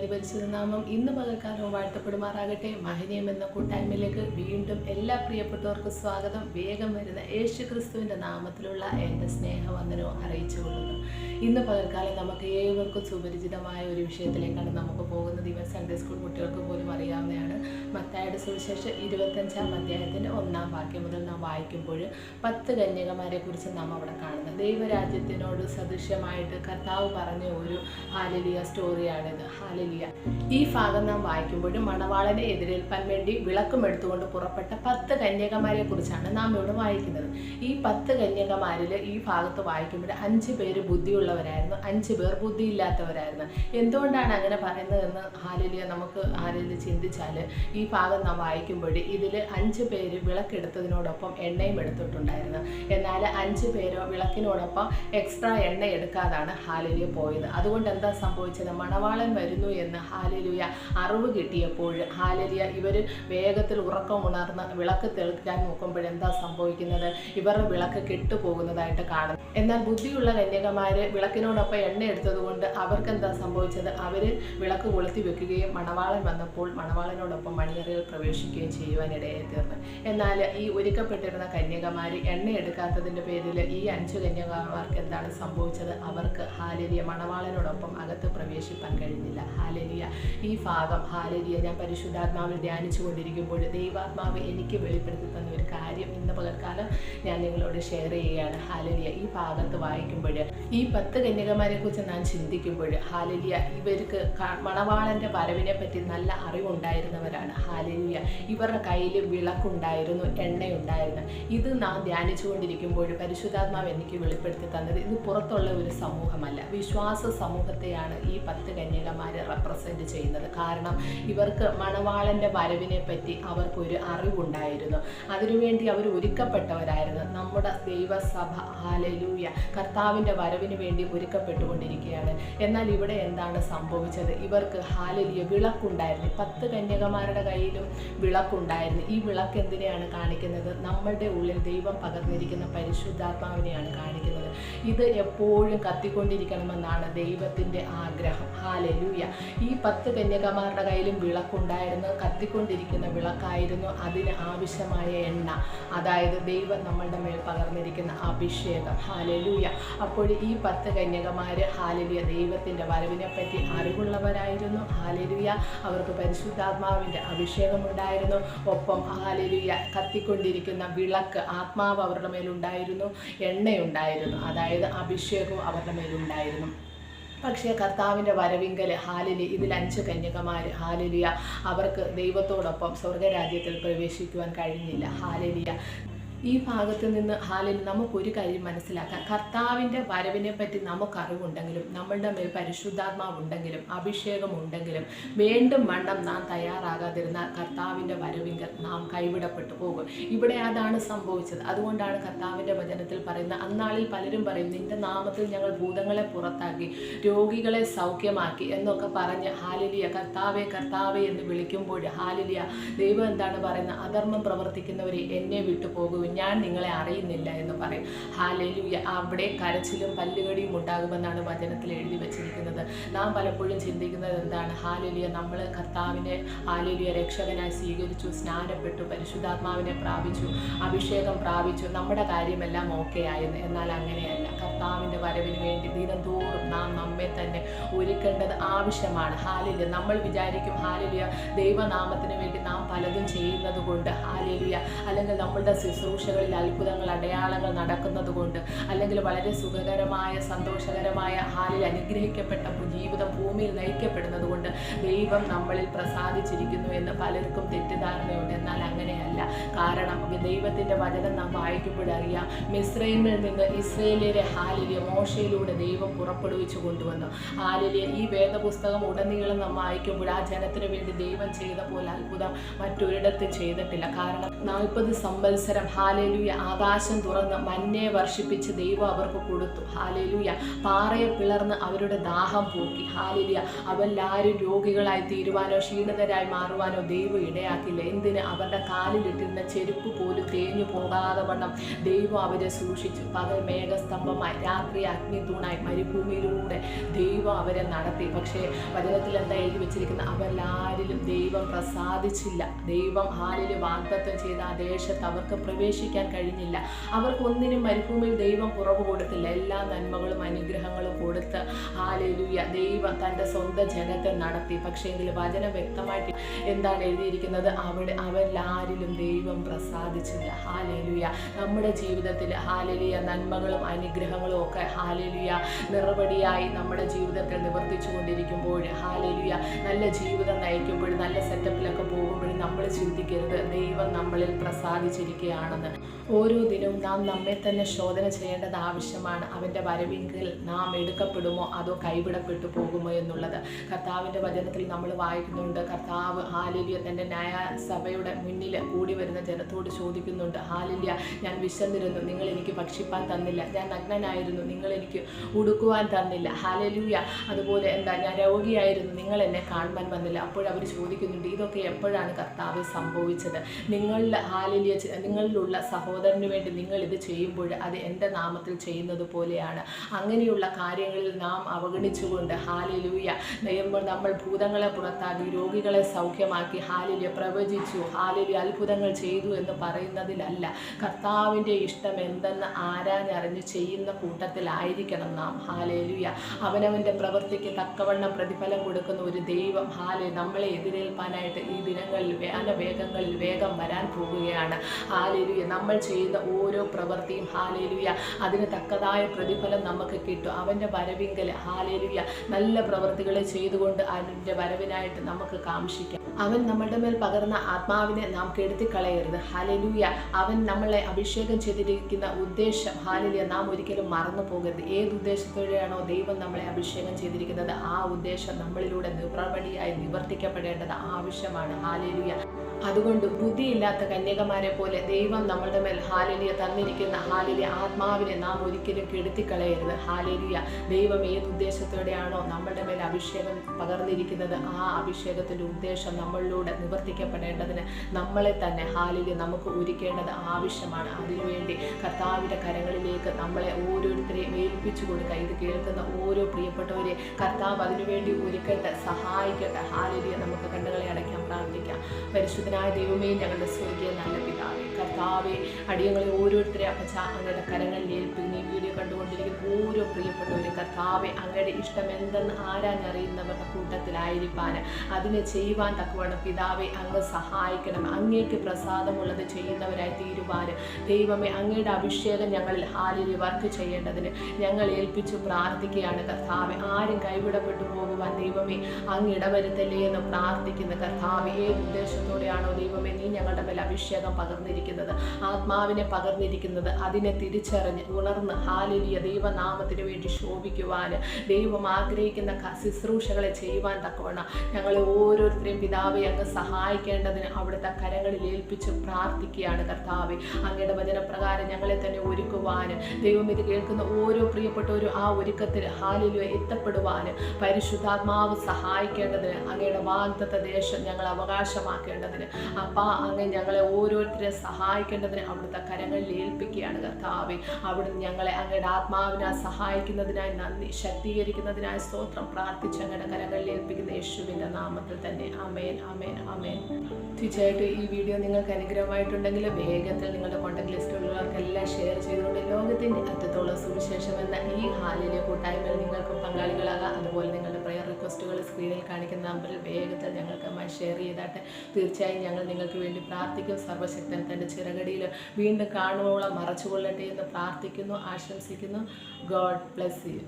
അതിപരിശുദ്ധ നാമം ഇന്ന് പകൽക്കാലവും വാഴ്ത്തപ്പെടുമാറാകട്ടെ. മഹനീയം എന്ന കൂട്ടായ്മയിലേക്ക് വീണ്ടും എല്ലാ പ്രിയപ്പെട്ടവർക്കും സ്വാഗതം. വേഗം വരുന്ന യേശു ക്രിസ്തുവിന്റെ നാമത്തിലുള്ള എന്റെ സ്നേഹവന്ദനവും അറിയിച്ചുകൊള്ളുന്നു. ഇന്ന് പകൽക്കാലം നമുക്ക് ഏവർക്കും സുപരിചിതമായ ഒരു വിഷയത്തിലേക്കാണ് നമുക്ക് പോകുന്നത്. ഇവൻ സൺഡേ സ്കൂൾ കുട്ടികൾക്ക് പോലും അറിയാവുന്നതാണ്. മത്തായുടെ സുവിശേഷം ഇരുപത്തഞ്ചാം അധ്യായത്തിന്റെ ഒന്നാം വാക്യം മുതൽ നാം വായിക്കുമ്പോൾ പത്ത് കന്യകമാരെ കുറിച്ച് നാം അവിടെ കാണുന്നത് ദൈവരാജ്യത്തിനോട് സദൃശ്യമായിട്ട് കർത്താവ് പറഞ്ഞ ഒരു ഹാലലിയ സ്റ്റോറിയാണിത്. ഹാലലിയ. ഈ ഭാഗം നാം വായിക്കുമ്പോഴും മണവാളനെ എതിരേൽപ്പാൻ വേണ്ടി വിളക്കും എടുത്തുകൊണ്ട് പുറപ്പെട്ട പത്ത് കന്യകമാരെ കുറിച്ചാണ് നാം ഇവിടെ വായിക്കുന്നത്. ഈ പത്ത് കന്യകമാരിൽ ഈ ഭാഗത്ത് വായിക്കുമ്പോൾ അഞ്ച് പേര് ബുദ്ധിയുള്ളവരായിരുന്നു. അഞ്ച് പേർ ബുദ്ധിയില്ലാത്തവരായിരുന്നു. എന്തുകൊണ്ടാണ് അങ്ങനെ പറയുന്നതെന്ന് ഹാലലിയ നമുക്ക് ആരെങ്കിലും ചിന്തിച്ചാൽ ഈ ഭാഗം നാം വായിക്കുമ്പോൾ ഇതിൽ അഞ്ച് പേര് വിളക്കെടുത്തതിനോടൊപ്പം എണ്ണയും എടുത്തിട്ടുണ്ടായിരുന്നു. എന്നാൽ അഞ്ച് പേരോ വിളക്കിനോടൊപ്പം എക്സ്ട്രാ എണ്ണ എടുക്കാതാണ് ഹാലലിയ പോയത്. അതുകൊണ്ട് എന്താ സംഭവിച്ചത്? മണവാളൻ വരുന്നു എന്ന് ഹാലലിയ അറിവ് കിട്ടിയപ്പോൾ ഹാലലിയ ഇവർ വേഗത്തിൽ ഉറക്കം ഉണർന്ന് വിളക്ക് തെളിക്കാൻ നോക്കുമ്പോൾ എന്താ സംഭവിക്കുന്നത്? ഇവരുടെ വിളക്ക് കെട്ടുപോകുന്നതായിട്ട് കാണും എന്നാൽ ബുദ്ധിയുള്ള കന്യകമാര് വിളക്കിനോടൊപ്പം എണ്ണ എടുത്തതുകൊണ്ട് അവർക്ക് എന്താ സംഭവിച്ചത്? അവർ വിളക്ക് കൊളുത്തി വെക്കുകയും മണവാളൻ വന്നപ്പോൾ മണവാളനോടൊപ്പം മണിയറയിൽ പ്രവേശിക്കുകയും ചെയ്യുവാനിടയായി തീർന്നു. എന്നാൽ ഈ ഒരുക്കപ്പെട്ടിരുന്ന കന്യകമാരി എണ്ണ എടുക്കാത്തതിന്റെ പേരിൽ ഈ അഞ്ച് കന്യകമാർക്ക് എന്താണ് സംഭവിച്ചത്? അവർക്ക് ഹാലരിയ മണവാളനോടൊപ്പം അകത്ത് പ്രവേശിപ്പാൻ കഴിഞ്ഞില്ല. ഹാലരിയ ഈ ഭാഗം ഹാലരിയ ഞാൻ പരിശുദ്ധാത്മാവിൽ ധ്യാനിച്ചു കൊണ്ടിരിക്കുമ്പോൾ ദൈവാത്മാവ് എനിക്ക് വെളിപ്പെടുത്തി തന്ന ഒരു കാര്യം ഇന്ന് പകൽക്കാലം ഞാൻ നിങ്ങളോട് ഷെയർ ചെയ്യുകയാണ്. ഹാലരിയ ഈ ഭാഗത്ത് വായിക്കുമ്പോൾ ഈ പത്ത് കന്യകമാരെ കുറിച്ച് ഞാൻ ചിന്തിക്കുമ്പോൾ ഹാലലിയ ഇവർക്ക് മണവാളന്റെ വരവിനെ പറ്റി നല്ല അറിവുണ്ടായിരുന്നവരാണ്. ഹാലലിയ ഇവരുടെ കയ്യിൽ വിളക്കുണ്ടായിരുന്നു എണ്ണയുണ്ടായിരുന്നു. ഇത് നാം ധ്യാനിച്ചുകൊണ്ടിരിക്കുമ്പോൾ പരിശുദ്ധാത്മാവ് എനിക്ക് വെളിപ്പെടുത്തി തന്നത് ഇത് പുറത്തുള്ള ഒരു സമൂഹമല്ല. വിശ്വാസ സമൂഹത്തെയാണ് ഈ പത്ത് കന്യകമാരെ റെപ്രസെന്റ് ചെയ്യുന്നത്. കാരണം ഇവർക്ക് മണവാളന്റെ വരവിനെ പറ്റി അവർക്കൊരു അറിവുണ്ടായിരുന്നു. അതിനുവേണ്ടി അവർ ഒരുക്കപ്പെട്ടവരായിരുന്നു. നമ്മുടെ ദൈവസഭ ഹാലലൂയ കർത്താവിന്റെ വരവിന് വേണ്ടി ഒരുക്കപ്പെട്ടുകൊണ്ടിരിക്കുകയാണ്. എന്നാൽ ഇവിടെ എന്താണ് സംഭവിച്ചത്? ഇവർക്ക് ഹാലലിയ വിളക്കുണ്ടായിരുന്നു. പത്ത് കന്യകമാരുടെ കയ്യിലും വിളക്കുണ്ടായിരുന്നു. ഈ വിളക്ക് എന്തിനെയാണ് കാണിക്കുന്നത്? നമ്മളുടെ ഉള്ളിൽ ദൈവം പകർന്നിരിക്കുന്ന പരിശുദ്ധാത്മാവിനെയാണ് കാണിക്കുന്നത്. ഇത് എപ്പോഴും കത്തിക്കൊണ്ടിരിക്കണമെന്നാണ് ദൈവത്തിന്റെ ആഗ്രഹം. ഹാലലൂയ. ഈ പത്ത് കന്യകമാരുടെ കയ്യിലും വിളക്കുണ്ടായിരുന്നു. കത്തിക്കൊണ്ടിരിക്കുന്ന വിളക്കായിരുന്നു അതിന് ആവശ്യമായ എണ്ണ. അതായത് ദൈവം നമ്മളുടെ മേൽ പകർന്നിരിക്കുന്ന അഭിഷേകം. ഹാലലൂയ. അപ്പോൾ ഈ പത്ത് കന്യകമാർ ഹാലലിയ ദൈവത്തിന്റെ വരവിനെ പറ്റി അറിവുള്ളവരായിരുന്നു. ഹാലലിയ. അവർക്ക് പരിശുദ്ധാത്മാവിന്റെ അഭിഷേകമുണ്ടായിരുന്നു. ഒപ്പം ഹാലലിയ കത്തിക്കൊണ്ടിരിക്കുന്ന വിളക്ക് ആത്മാവ് അവരുടെ മേലുണ്ടായിരുന്നു. എണ്ണയുണ്ടായിരുന്നു. അതായത് അഭിഷേകവും അവരുടെ മേലുണ്ടായിരുന്നു. പക്ഷേ കർത്താവിന്റെ വരവിങ്കൽ ഹാലിലി ഇതിൽ അഞ്ച് കന്യകമാർ ഹാലിലിയ അവർക്ക് ദൈവത്തോടൊപ്പം സ്വർഗരാജ്യത്തിൽ പ്രവേശിക്കുവാൻ കഴിഞ്ഞില്ല. ഹാലിലിയ. ഈ ഭാഗത്ത് നിന്ന് ഹാലിൽ നമുക്കൊരു കാര്യം മനസ്സിലാക്കാം. കർത്താവിന്റെ വരവിനെ പറ്റി നമുക്ക് അറിവുണ്ടെങ്കിലും നമ്മളുടെ മേൽ പരിശുദ്ധാത്മാവുണ്ടെങ്കിലും അഭിഷേകം ഉണ്ടെങ്കിലും വീണ്ടും വണ്ണം നാം തയ്യാറാകാതിരുന്ന കർത്താവിന്റെ വരവിങ്കൽ നാം കൈവിടപ്പെട്ടു പോകും. ഇവിടെ അതാണ് സംഭവിച്ചത്. അതുകൊണ്ടാണ് കർത്താവിന്റെ വചനത്തിൽ പറയുന്നത് അന്നാളിൽ പലരും പറയും നിന്റെ നാമത്തിൽ ഞങ്ങൾ ഭൂതങ്ങളെ പുറത്താക്കി രോഗികളെ സൗഖ്യമാക്കി എന്നൊക്കെ പറഞ്ഞ് ഹാലിലിയ കർത്താവെ കർത്താവെ എന്ന് വിളിക്കുമ്പോൾ ഹാലിലിയ ദൈവം എന്താണ് പറയുന്നത്? അധർമ്മം പ്രവർത്തിക്കുന്നവരെ എന്നെ വിട്ടു പോകും ഞാൻ നിങ്ങളെ അറിയുന്നില്ല എന്ന് പറയും. ഹാലേലു അവിടെ കരച്ചിലും പല്ലുകടിയും ഉണ്ടാകുമെന്നാണ് വചനത്തിൽ എഴുതി വെച്ചിരിക്കുന്നത്. നാം പലപ്പോഴും ചിന്തിക്കുന്നത് എന്താണ്? ഹാലലിയ നമ്മൾ കർത്താവിനെ ഹാലലിയ രക്ഷകനായി സ്വീകരിച്ചു സ്നാനപ്പെട്ടു പരിശുദ്ധാത്മാവിനെ പ്രാപിച്ചു അഭിഷേകം പ്രാപിച്ചു. നമ്മുടെ കാര്യമെല്ലാം ഓക്കെ ആയെന്ന്. എന്നാൽ അങ്ങനെയല്ല. കർത്താവിന്റെ വരവിന് വേണ്ടി ദിനംതോറും നാം നമ്മെ തന്നെ ഒരുക്കേണ്ടത് ആവശ്യമാണ്. ഹാലിലിയ. നമ്മൾ വിചാരിക്കും ഹാലിലിയ ദൈവനാമത്തിന് വേണ്ടി നാം പലതും ചെയ്യുന്നത് കൊണ്ട് ഹാലിലിയ. അല്ലെങ്കിൽ നമ്മളുടെ ശുശ്രൂഷകളിൽ അത്ഭുതങ്ങൾ അടയാളങ്ങൾ നടക്കുന്നത് കൊണ്ട് അല്ലെങ്കിൽ വളരെ സുഖകരമായ സന്തോഷകരമായ ഹാലിൽ അനുഗ്രഹിക്കപ്പെട്ട ജീവിതം ഭൂമിയിൽ നയിക്കപ്പെടുന്നത് കൊണ്ട് ദൈവം നമ്മളിൽ പ്രസാദിച്ചിരിക്കുന്നു എന്ന് പലർക്കും തെറ്റിദ്ധാരണയുണ്ട്. എന്നാൽ അങ്ങനെയല്ല. കാരണം ദൈവത്തിന്റെ വചനം നാം വായിക്കുമ്പോഴറിയാം മിസ്രൈമിൽ നിന്ന് ഇസ്രയേലിയരെ ഹാലിലിയ മോശയിലൂടെ ദൈവം പുറപ്പെടുവിച്ചു കൊണ്ടുവന്നു. ഹാലിലിയ ഈ വേദപുസ്തകം ഉടനീളം നാം വായിക്കുമ്പോൾ ആ ജനത്തിന് വേണ്ടി ദൈവം ചെയ്ത പോലെ അത്ഭുതം മറ്റൊരിടത്തും ചെയ്തിട്ടില്ല. കാരണം നാൽപ്പത് സംവത്സരം ഹാലേലൂയ. ആകാശം തുറന്ന് മഞ്ഞയെ വർഷിപ്പിച്ച് ദൈവം അവർക്ക് കൊടുത്തു. ഹാലേലൂയ. പാറയെ പിളർന്ന് അവരുടെ ദാഹം പോക്കി. ഹാലേലൂയ. അവരെല്ലാവരും രോഗികളായി തീരുവാനോ ക്ഷീണിതരായി മാറുവാനോ ദൈവം ഇടയാക്കില്ല. എന്തിന്? അവരുടെ കാലിലിട്ടിരുന്ന ചെരുപ്പ് പോലും തേഞ്ഞു പോകാതെ വണ്ണം ദൈവം അവരെ സൂക്ഷിച്ചു. പകൽ മേഘസ്തംഭമായി രാത്രി അഗ്നി തൂണായി മരുഭൂമിയിലൂടെ ദൈവം അവരെ നടത്തി. പക്ഷേ വചനത്തിൽ എന്താ എഴുതി വെച്ചിരിക്കുന്ന അവരെല്ലാരിലും ദൈവം പ്രസാദിച്ചില്ല. ദൈവം ഹാലിൽ വാഗ്ദത്വം ചെയ്ത ആ ദേശത്ത് അവർക്ക് പ്രവേശിക്കാൻ കഴിഞ്ഞില്ല. അവർക്കൊന്നിനും മരുഭൂമിയിൽ ദൈവം കുറവ് കൊടുത്തില്ല. എല്ലാ നന്മകളും അനുഗ്രഹങ്ങളും കൊടുത്ത് ഹാലലുയ ദൈവം തന്റെ സ്വന്തം ജനത്തെ നടത്തി. പക്ഷേ എങ്കിൽ വചനം വ്യക്തമായിട്ട് എന്താണ് എഴുതിയിരിക്കുന്നത്? അവിടെ അവരിലാരിലും ദൈവം പ്രസാദിച്ചില്ല. ഹാലലുയ. നമ്മുടെ ജീവിതത്തിൽ ഹാലലിയ. നന്മകളും അനുഗ്രഹങ്ങളും ഒക്കെ ഹാലലുയ. നിറപടിയായി നമ്മുടെ ജീവിതത്തിൽ നിവർത്തിച്ചു കൊണ്ടിരിക്കുമ്പോൾ ഹാലലുയ. നല്ല ജീവിതം നയിക്കുമ്പോൾ നല്ല സെറ്റപ്പിലൊക്കെ പോകുമ്പോഴും നമ്മൾ ചിന്തിക്കരുത്. ദൈവം നമ്മളിൽ പ്രസാദിച്ചിരിക്കുകയാണെന്ന്. ഓരോ ദിനവും നാം നമ്മെ തന്നെ ശോധന ചെയ്യേണ്ടത് ആവശ്യമാണ്. അവന്റെ വരവിങ്കിൽ നാം എടുക്കപ്പെടുമോ? അതോ കൈവിടപ്പെട്ടു പോകുമോ എന്നുള്ളത്. കർത്താവിന്റെ വചനത്തിൽ നമ്മൾ വായിക്കുന്നുണ്ട്. കർത്താവ് ഹാലില്യ തന്റെ ന്യായസഭയുടെ മുന്നിൽ കൂടി വരുന്ന ജനത്തോട് ചോദിക്കുന്നുണ്ട്. ഹാലില്യ ഞാൻ വിശന്നിരുന്നു. നിങ്ങൾ എനിക്ക് ഭക്ഷിപ്പാൻ തന്നില്ല. ഞാൻ നഗ്നനായിരുന്നു. നിങ്ങൾ എനിക്ക് ഉടുക്കുവാൻ തന്നില്ല. ഹാലലൂയ അതുപോലെ എന്താ ഞാൻ രോഗിയായിരുന്നു. നിങ്ങൾ എന്നെ കാണുവാൻ വന്നില്ല. അപ്പോഴവർ ചോദിക്കുന്നുണ്ട് ഇതൊക്കെ എപ്പോഴാണ് കർത്താവ് സംഭവിച്ചത്? നിങ്ങളിൽ ഹാലില്യ നിങ്ങളിലുള്ള സഹോദരന് വേണ്ടി നിങ്ങൾ ഇത് ചെയ്യുമ്പോൾ അത് എന്റെ നാമത്തിൽ ചെയ്യുന്നത് പോലെയാണ്. അങ്ങനെയുള്ള കാര്യങ്ങളിൽ നാം അവഗണിച്ചുകൊണ്ട് ഹാലിലൂയ നമ്മൾ ഭൂതങ്ങളെ പുറത്താക്കി രോഗികളെ സൗഖ്യമാക്കി ഹാലിലിയ പ്രവചിച്ചു ഹാലിലിയ അത്ഭുതങ്ങൾ ചെയ്തു എന്ന് പറയുന്നതിലല്ല. കർത്താവിന്റെ ഇഷ്ടം എന്തെന്ന് ആരാഞ്ഞറിഞ്ഞ് ചെയ്യുന്ന കൂട്ടത്തിലായിരിക്കണം നാം. ഹാലേലുയ. അവനവന്റെ പ്രവൃത്തിക്ക് തക്കവണ്ണം പ്രതിഫലം കൊടുക്കുന്ന ഒരു ദൈവം ഹാലെ നമ്മളെ എതിരേൽപ്പാനായിട്ട് ഈ ദിനങ്ങളിൽ വേല വേഗങ്ങളിൽ വേഗം വരാൻ പോകുകയാണ്. ഹാലേലുയ. നമ്മൾ ചെയ്യുന്ന ഓരോ പ്രവൃത്തിയും ഹാലേലുയ അതിന് തക്കതായ പ്രതിഫലം നമുക്ക് കിട്ടും. അവന്റെ വരവിങ്കൽ ഹാലേലുയ നല്ല പ്രവൃത്തികൾ ചെയ്തുകൊണ്ട് അതിന്റെ വരവിനായിട്ട് നമുക്ക് കാംക്ഷിക്കാം. അവൻ നമ്മളുടെ മേൽ പകർന്ന ആത്മാവിനെ നാം കെടുത്തിക്കളയരുത്. ഹാലലൂയ അവൻ നമ്മളെ അഭിഷേകം ചെയ്തിരിക്കുന്ന ഉദ്ദേശം ഹാലലിയ നാം ഒരിക്കലും മറന്നു പോകരുത്. ഏത് ഉദ്ദേശത്തോടെയാണോ ദൈവം നമ്മളെ അഭിഷേകം ചെയ്തിരിക്കുന്നത് ആ ഉദ്ദേശം നമ്മളിലൂടെ നിറവടിയായി നിവർത്തിക്കപ്പെടേണ്ടത് ആവശ്യമാണ്. ഹാലലിയ അതുകൊണ്ട് ബുദ്ധിയില്ലാത്ത കന്യകമാരെ പോലെ ദൈവം നമ്മളുടെ മേൽ ഹാലലിയ തന്നിരിക്കുന്ന ഹാലലിയ ആത്മാവിനെ നാം ഒരിക്കലും കെടുത്തിക്കളയരുത്. ഹാലലിയ ദൈവം ഏത് ഉദ്ദേശത്തോടെയാണോ നമ്മളുടെ മേൽ അഭിഷേകം പകർന്നിരിക്കുന്നത് ആ അഭിഷേകത്തിന്റെ ഉദ്ദേശം നമ്മളിലൂടെ നിവർത്തിക്കപ്പെടേണ്ടതിന് നമ്മളെ തന്നെ ഹാലിൽ നമുക്ക് ഒരുക്കേണ്ടത് ആവശ്യമാണ്. അതിനുവേണ്ടി കർത്താവിന്റെ കരങ്ങളിലേക്ക് നമ്മളെ ഓരോരുത്തരെയും ഏൽപ്പിച്ചു കൊടുക്കുക. ഇത് കേൾക്കുന്ന ഓരോ പ്രിയപ്പെട്ടവരെ കർത്താവ് അതിനുവേണ്ടി ഒരുക്കട്ടെ സഹായിക്കട്ടെ. ഹാലിലിയെ നമുക്ക് കണ്ണുകളെ പ്രാർത്ഥിക്കാം പരിശുദ്ധനായ ദൈവമേ ഞങ്ങളുടെ സ്വർഗീയ നല്ല പിതാവേ. കർത്താവെ അടിയങ്ങളെ ഓരോരുത്തരെ അപ്പച്ച അങ്ങയുടെ കരങ്ങളിൽ ഏൽപ്പിക്കുന്ന ഈ വീഡിയോ കണ്ടുകൊണ്ടിരിക്കുന്ന ഓരോ പ്രിയപ്പെട്ടവരും കർത്താവെ അങ്ങയുടെ ഇഷ്ടം എന്തെന്ന് ആരാഞ്ഞറിയുന്നവരുടെ കൂട്ടത്തിലായിരിക്കാൻ അതിനെ ചെയ്യുവാൻ തക്കവണ്ണം പിതാവെ അങ്ങ് സഹായിക്കണം. അങ്ങേക്ക് പ്രസാദമുള്ളത് ചെയ്യുന്നവരായി തീരുവാൻ. ദൈവമേ അങ്ങയുടെ അഭിഷേകം ഞങ്ങളിൽ ഹാലിൽ വർക്ക് ചെയ്യേണ്ടതിന് ഞങ്ങൾ ഏൽപ്പിച്ചു പ്രാർത്ഥിക്കുകയാണ് കർത്താവെ. ആരും കൈവിടപ്പെട്ടു പോകുവാൻ ദൈവമേ അങ്ങ് ഇടവരുത്തല്ലേ എന്ന് പ്രാർത്ഥിക്കുന്ന കർത്താവെ ഏത് ഉദ്ദേശത്തോടെയാണോ ദൈവമേ നീ ഞങ്ങളുടെ മേൽ അഭിഷേകം പകർന്നിരിക്കുന്നത്? ആത്മാവിനെ പകർന്നിരിക്കുന്നത് അതിനെ തിരിച്ചറിഞ്ഞ് ഉണർന്ന് ഹാലിലിയ ദൈവനാമത്തിന് വേണ്ടി ശോഭിക്കുവാൻ ദൈവം ആഗ്രഹിക്കുന്ന ശുശ്രൂഷകളെ ചെയ്യുവാൻ തക്കവണ്ണം ഞങ്ങളെ ഓരോരുത്തരെയും പിതാവെ അങ്ങ് സഹായിക്കേണ്ടതിന് അവിടുത്തെ കരങ്ങളിൽ ഏൽപ്പിച്ച് പ്രാർത്ഥിക്കുകയാണ് കർത്താവെ. അങ്ങയുടെ വചനപ്രകാരം ഞങ്ങളെ തന്നെ ഒരുക്കുവാൻ ദൈവം ഇത് കേൾക്കുന്ന ഓരോ പ്രിയപ്പെട്ടവരും ആ ഒരുക്കത്തിൽ ഹാലിലിയ എത്തപ്പെടുവാൻ പരിശുദ്ധാത്മാവ് സഹായിക്കേണ്ടതിന് അങ്ങയുടെ വാഗ്ദത്ത ദേശം ഞങ്ങൾ അവകാശമാക്കേണ്ടതിന് അപ്പാ അങ്ങ് ഞങ്ങളെ ഓരോരുത്തരെ സഹായിക്കേണ്ടതിന് അവിടുത്തെ കരങ്ങളിൽ ഏൽപ്പിക്കുകയാണ് കർത്താവെ. അവിടുന്ന് ഞങ്ങളെ അങ്ങയുടെ ആത്മാവിനാ സഹായിക്കുന്നതിനായി നന്ദി ശക്തീകരിക്കുന്നതിനായി സ്തോത്രം പ്രാർത്ഥിച്ച് അങ്ങയുടെ കരങ്ങളിൽ ഏൽപ്പിക്കുന്ന യേശുവിന്റെ നാമത്തിൽ തന്നെ അമേൻ അമേൻ അമേൻ തീർച്ചയായിട്ടും ഈ വീഡിയോ നിങ്ങൾക്ക് അനുഗ്രഹമായിട്ടുണ്ടെങ്കിൽ വേഗത്തിൽ നിങ്ങളുടെ കോൺടാക്ട് ലിസ്റ്റിലുള്ളവർക്കെല്ലാം ഷെയർ ചെയ്തുകൊണ്ട് ലോകത്തിന്റെ അറ്റത്തോളം സുവിശേഷം എന്ന ഈ ഹാലിലെ കൂട്ടായ്മയിൽ നിങ്ങൾക്ക് പങ്കാളികളാകാം. അതുപോലെ നിങ്ങളുടെ പ്രയർ റിക്വസ്റ്റുകൾ സ്ക്രീനിൽ കാണിക്കുന്ന നമ്പറിൽ വേഗത്തിൽ ഞങ്ങൾക്ക് ഷെയർ ചെയ്താട്ടെ. തീർച്ചയായും ഞങ്ങൾ നിങ്ങൾക്ക് വേണ്ടി പ്രാർത്ഥിക്കും. സർവശക്തൻ തന്റെ ചിറകടിയിൽ വീണ്ടും കാണുവോളം മറച്ചുകൊള്ളട്ടെ എന്ന് പ്രാർത്ഥിക്കുന്നു ആശംസിക്കുന്നു. God bless you